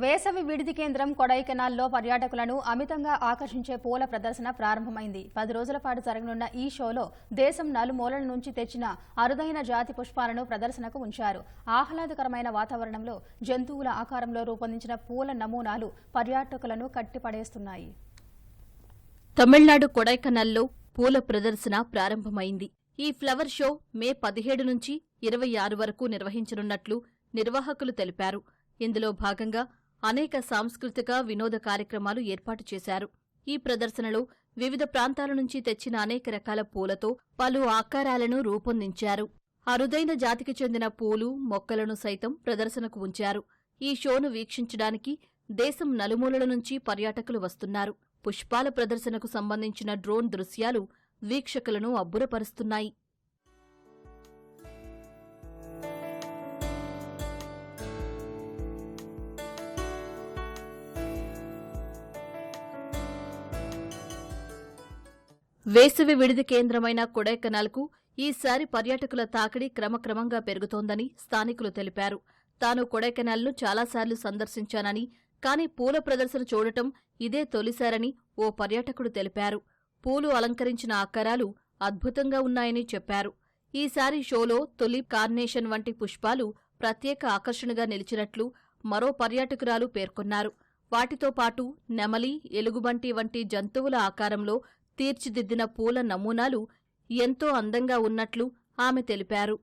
వేసవి విడిది కేంద్రం కొడైకెనాల్లో పర్యాటకులను అమితంగా ఆకర్షించే పూల ప్రదర్శన ప్రారంభమైంది. పది రోజుల పాటు జరగనున్న ఈ షోలో దేశం నలుమూలల నుంచి తెచ్చిన అరుదైన జాతి పుష్పాలను ప్రదర్శనకు ఉంచారు. ఆహ్లాదకరమైన వాతావరణంలో జంతువుల ఆకారంలో రూపొందించిన పూల నమూనాలు పర్యాటకులను కట్టిపడేస్తున్నాయి. తమిళనాడు కొడైకెనాల్లో పూల ప్రదర్శన ప్రారంభమైంది. ఈ ఫ్లవర్ షో మే పదిహేడు నుంచి ఇరవై ఆరు వరకు నిర్వహించనున్నట్లు నిర్వాహకులు తెలిపారు. ఇందులో భాగంగా అనేక సాంస్కృతిక వినోద కార్యక్రమాలు ఏర్పాటు చేశారు. ఈ ప్రదర్శనలో వివిధ ప్రాంతాల నుంచి తెచ్చిన అనేక రకాల పూలతో పలు ఆకారాలను రూపొందించారు. అరుదైన జాతికి చెందిన పూలు మొక్కలను సైతం ప్రదర్శనకు ఉంచారు. ఈ షోను వీక్షించడానికి దేశం నలుమూలల నుంచి పర్యాటకులు వస్తున్నారు. పుష్పాల ప్రదర్శనకు సంబంధించిన డ్రోన్ దృశ్యాలు వీక్షకులను అబ్బురపరుస్తున్నాయి. వేసవి విడిది కేంద్రమైన కొడైకెనాల్కు ఈసారి పర్యాటకుల తాకిడి క్రమక్రమంగా పెరుగుతోందని స్థానికులు తెలిపారు. తాను కొడైకెనాల్ను చాలాసార్లు సందర్శించానని కానీ పూల ప్రదర్శన చూడటం ఇదే తొలిసారని ఓ పర్యాటకుడు తెలిపారు. పూలు అలంకరించిన ఆకారాలు అద్భుతంగా ఉన్నాయని చెప్పారు. ఈసారి షోలో తొలి కార్నేషన్ వంటి పుష్పాలు ప్రత్యేక ఆకర్షణగా నిలిచినట్లు మరో పర్యాటకురాలు పేర్కొన్నారు. వాటితో పాటు నెమలి ఎలుగుబంటి వంటి జంతువుల ఆకారంలో తీర్చిదిద్దిన పూల నమూనాలు ఎంతో అందంగా ఉన్నట్లు ఆమె తెలిపారు.